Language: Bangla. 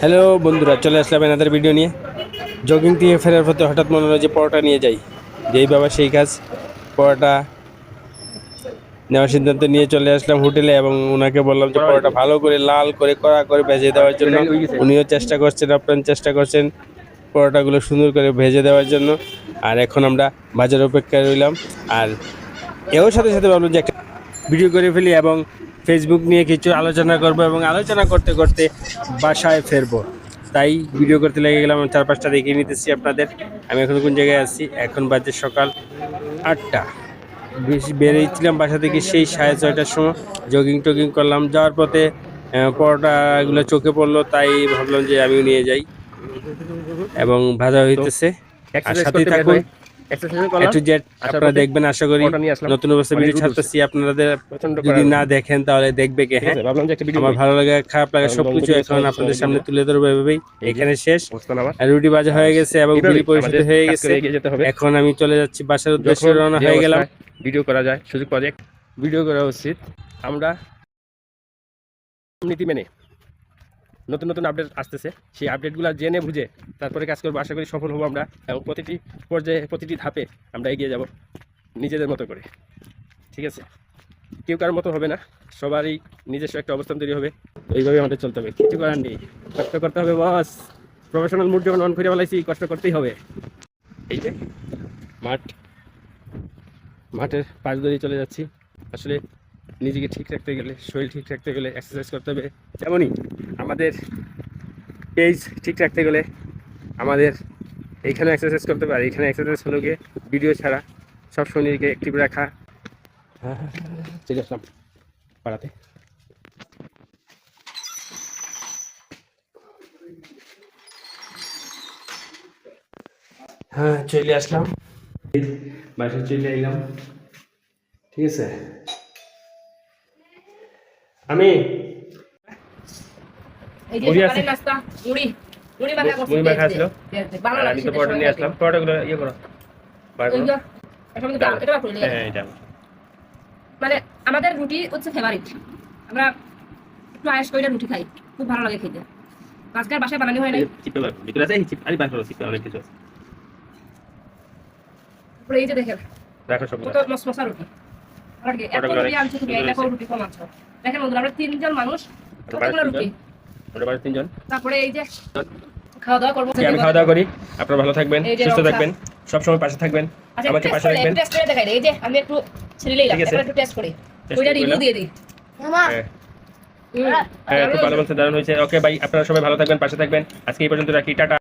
হ্যালো বন্ধুরা, চলে আসলাম এনাদের ভিডিও নিয়ে। জগিং থেকে ফেরার পথে হঠাৎ মনে হলো যে পরোটা নিয়ে যাই। যেই বাবা সেই কাজ, পরোটা নেওয়ার সিদ্ধান্ত নিয়ে চলে আসলাম হোটেলে এবং ওনাকে বললাম যে পরোটা ভালো করে, লাল করে, কড়া করে ভেজে দেওয়ার জন্য। উনিও চেষ্টা করছেন আপনার চেষ্টা করছেন পরোটাগুলো সুন্দর করে ভেজে দেওয়ার জন্য। আর এখন আমরা বাজার অপেক্ষায় রইলাম। আর এর সাথে সাথে ভাবলাম যে একটা ভিডিও করে ফেলি এবং ফেসবুক নিয়ে কিছু আলোচনা করব এবং আলোচনা করতে করতে বাসায় ফেরবো। তাই ভিডিও করতে লেগে গেলাম আমি চার পাঁচটা দেখিয়ে নিতেছি আপনাদের। আমি এখন কোন জায়গায় আছি? এখন বাজে সকাল আটটা। বেশি বেরিয়েছিলাম বাসা থেকে সেই সাড়ে ছয়টার সময়। জগিং টগিং করলাম। যাওয়ার পথে পরোটাগুলো চোখে পড়ল তাই ভাবলাম যে আমিও নিয়ে যাই। এবং ভাজা হইতেছে। আর থাকুন। এক্সারসাইজ করলাম একটু জেড আপনারা দেখবেন আশা করি পরোটা নিয়ে আসলাম। নতুন অবস্থা ভিডিও ছাড়তেছি। আপনাদের যদি না দেখেন তাহলে দেখবে কে হ্যাঁ? ভাবলাম যে একটা ভিডিও আমার ভালো লাগে খারাপ লাগে সবকিছু এখন আপনাদের সামনে তুলে ধরবো এভাবেই। এখানে শেষ। রুটি বাজা হয়ে গেছে এবং বিলি হয়ে গেছে। এখন আমি চলে যাচ্ছি বাসার উদ্দেশ্যে রওনা হয়ে গেলাম। ভিডিও করা যায় সুযোগ পাওয়া যায়। ভিডিও করা উচিত। আমরা নীতি মেনে নতুন নতুন আপডেট আসতেছে। সেই আপডেটগুলো জেনে বুঝে তারপরে কাজ করব। আশা করি সফল হব আমরা এবং প্রতিটি পর্যায়ে, প্রতিটি ধাপে আমরা এগিয়ে যাব নিজেদের মতো করে। ঠিক আছে? কেউ কারোর মতো হবে না। সবারই নিজস্ব একটা অবস্থান তৈরি হবে। এইভাবে আমাদের চলতে হবে। কিছু করার নেই। কষ্ট করতে হবে বস প্রফেশনাল মুড যখন অন করে বলাইছি কষ্ট করতেই হবে। এই যে মাঠ। মাঠের পাশ ধরেই চলে যাচ্ছি। আসলে নিজেকে ঠিক রাখতে গেলে, শরীর ঠিক রাখতে গেলে এক্সারসাইজ করতে হবে। যেমনই আমাদের পেজ ঠিক রাখতে গেলে আমাদের এইখানে এক্সারসাইজ করতে পারে এখানে এক্সারসাইজ হলো গিয়ে ভিডিও ছাড়া, সব সময় নিজেকে অ্যাক্টিভ রাখা। চলে আসলাম পাড়াতে। হ্যাঁ চলে আসলাম। বাসায় চলে এলাম ঠিক আছে? আমি। তো পরোটা নিয়ে আসলাম। ইয়ে করো। মানে আমাদের রুটি হচ্ছে ফেভারিট আমরা একটু আয়েস করে রুটি খাই খুব ভালো লাগে খেতে। আজকের বাসায় বানানো হয় নাই। চিপে বার করো চিপে অনেক কিছু। আছে এই যে দেখেন রাখো সব মশমশা রুটি। দেখেন বন্ধুরা আমরা তিনজন মানুষ কতগুলো রুটি? তিনজন। তারপরে এই যে খাওয়া দাওয়া করব আমি খাওয়া দাওয়া করি আপনারা ভালো থাকবেন সুস্থ। থাকবেন সবসময় পাশে থাকবেন আচ্ছা আমাকে পাশে করে রাখবেন। একটু টেস্ট করে দেখাই এই যে আমি একটু ছেড়ে নিলাম ঠিক আছে। এবার একটু টেস্ট করি। ওইটা রিভিউ দিয়ে দিই। হ্যাঁ। হ্যাঁ খুব ভালো বলছে দারুণ হয়েছে। ওকে ভাই আপনারা সবাই ভালো থাকবেন পাশে থাকবেন। আজকে এই পর্যন্ত রাখি টাটা।